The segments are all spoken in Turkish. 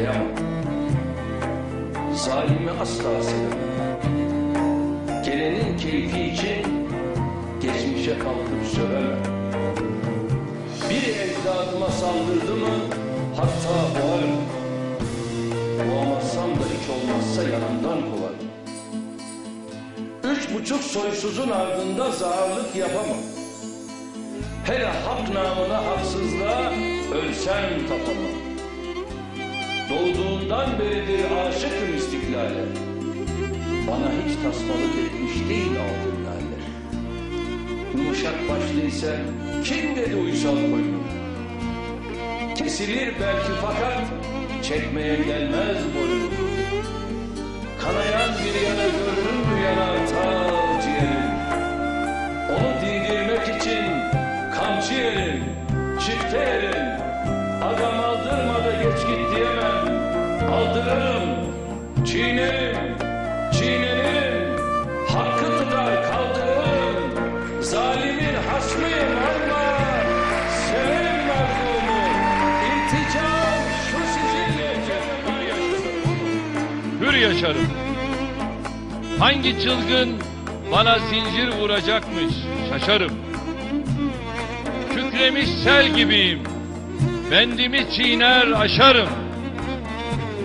bağışlayamam. Zalimi asla sevemem. Gelenin keyfi için geçmişe kalkıp sövemem. Bir evladıma saldırdı mı hatta boğarım. Boğamazsam da hiç olmazsa yanımdan kovarım. Üç buçuk soysuzun ardında zarlık yapamam. Hele hak namına haksızlığa ölsem tapamam. Doğduğundan beridir aşıkım istiklale. Bana hiç tasmalık etmiş değil altın lale. Yumuşak başlıysa kim dedi uysal koyun? Kesilir belki fakat çekmeye gelmez boyun. Kanayan bir yana görünür mü yanar ta Aldırırım, çiğnerim, çiğnenirim. Hakkı tutar kaldırırım. Zalimin hasmıyım ama severim merhumu. İlticam şu sizinle cebime yaşasın. hür yaşarım. Hangi çılgın bana zincir vuracakmış şaşarım. Kükremiş sel gibiyim. Bendimi çiğner aşarım.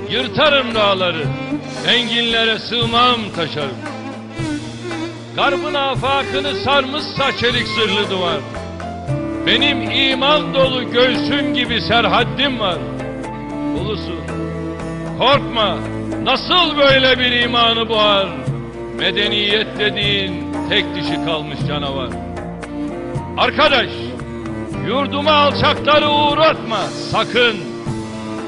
Yırtarım dağları. Enginlere sığmam taşarım. Garbın afakını sarmışsa çelik sırlı duvar. Benim iman dolu göğsüm gibi serhaddim var. Ulusun, Korkma. Nasıl böyle bir imanı boğar? Medeniyet dediğin tek dişi kalmış canavar. Arkadaş, yurduma alçakları uğratma sakın.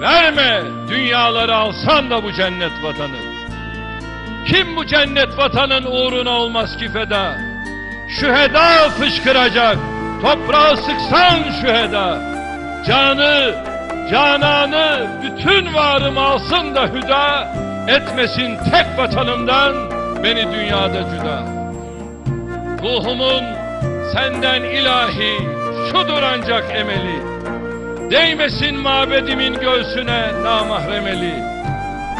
Verme dünyaları alsan da bu cennet vatanı. Kim bu cennet vatanın uğruna olmaz ki feda? Şüheda fışkıracak, toprağı sıksan şüheda. Canı, cananı, bütün varım alsın da hüda, etmesin tek vatanımdan beni dünyada cüda. Ruhumun senden ilahi, şudur ancak emeli. Değmesin mabedimin göğsüne namahremeli.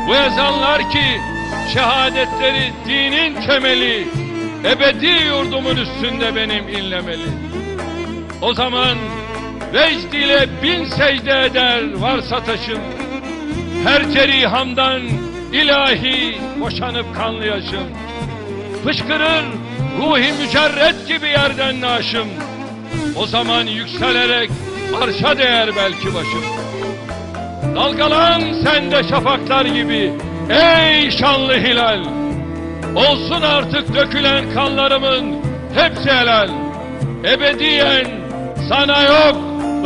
Bu ezanlar ki şehadetleri dinin temeli, ebedi yurdumun üstünde benim inlemeli. O zaman vecd ile bin secde eder varsa taşım. Her cerihamdan ilahi boşanıp kanlı yaşım. Fışkırır ruhi mücerret gibi yerden naşım. O zaman yükselerek arşa değer belki başım. Dalgalan sen de şafaklar gibi ey şanlı hilal. Olsun artık dökülen kanlarımın hepsi helal. Ebediyen sana yok,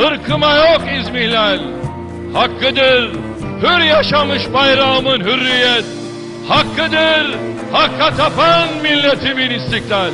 ırkıma yok izmihlal. Hakkıdır hür yaşamış bayrağımın hürriyet. Hakkıdır hakka tapan milletimin istiklal.